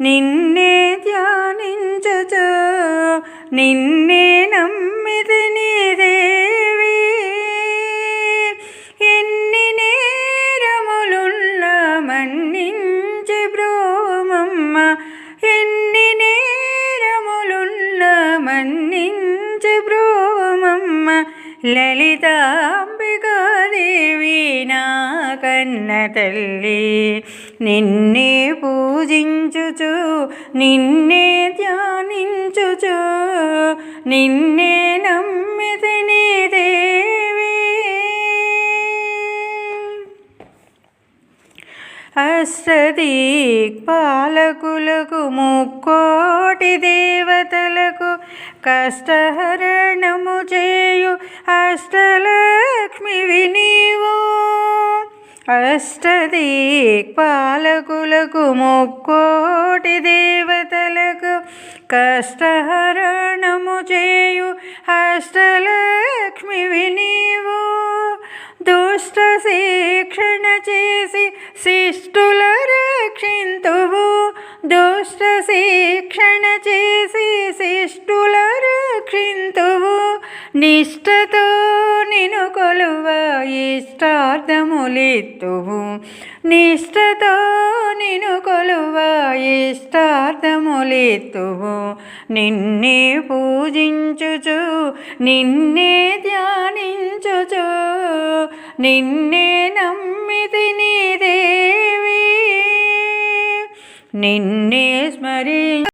నిన్నే ధ్యానించచ నిన్నే నమ్మిది నీ దేవి. ఎన్ని నేరములున్న మన్నించి బ్రోమమ్మ ఎన్ని నేరములున్న మన్నించి బ్రోమమ్మ లలితాంబికాదేవి తల్లి నిన్నే పూజించుచు నిన్నే ధ్యానించుచు నిన్నే నమ్మితి నీ దేవి. అష్టదిక్పాలకులకు ముక్కోటి దేవతలకు కష్టహరణము చేయు అష్టలక్ష్మివి అష్టదీక్పాలకులకు ముక్కోటి దేవతలకు కష్టహరణము చేయు అష్టలక్ష్మివి నీవు దుష్ట శిక్షణ చేసి శిష్టుల రక్షింతువు. దుష్ట శిక్షణ చేసి శిష్టుల రక్షింతువు. నిష్టతో నిను కొలువ ఇష్టార్థములిత్తువు నిష్టతో నిను కొలువ ఇష్టార్థములిత్తువు నిన్నే పూజించుచు నిన్నే ధ్యానించుచు నిన్నే నమ్మితి నీ దేవి. నిన్నే స్మరి